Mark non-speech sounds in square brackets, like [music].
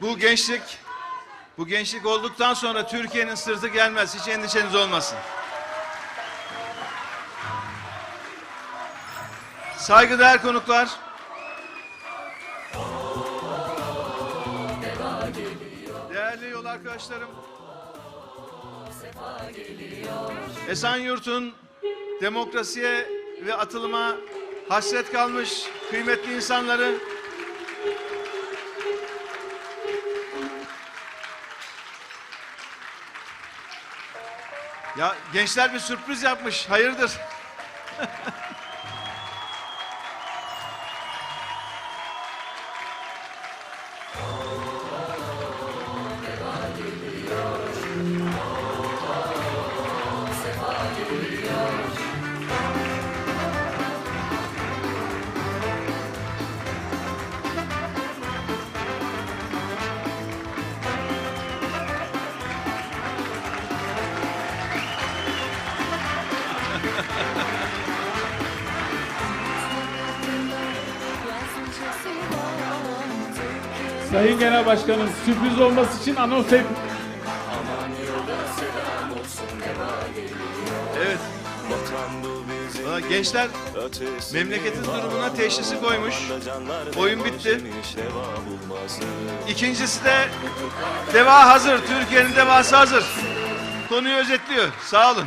Bu gençlik, bu gençlik olduktan sonra Türkiye'nin sırtı gelmez. Hiç endişeniz olmasın. Saygıdeğer konuklar. Değerli yol arkadaşlarım. Esenyurt'un demokrasiye ve atılıma hasret kalmış kıymetli insanları Ya gençler bir sürpriz yapmış. Hayırdır? [laughs] Sayın Genel Başkanım sürpriz olması için anons et. Evet. Valla gençler memleketin durumuna teşhisi koymuş. Oyun bitti. İkincisi de deva hazır. Türkiye'nin devası hazır. Konuyu özetliyor. Sağ olun.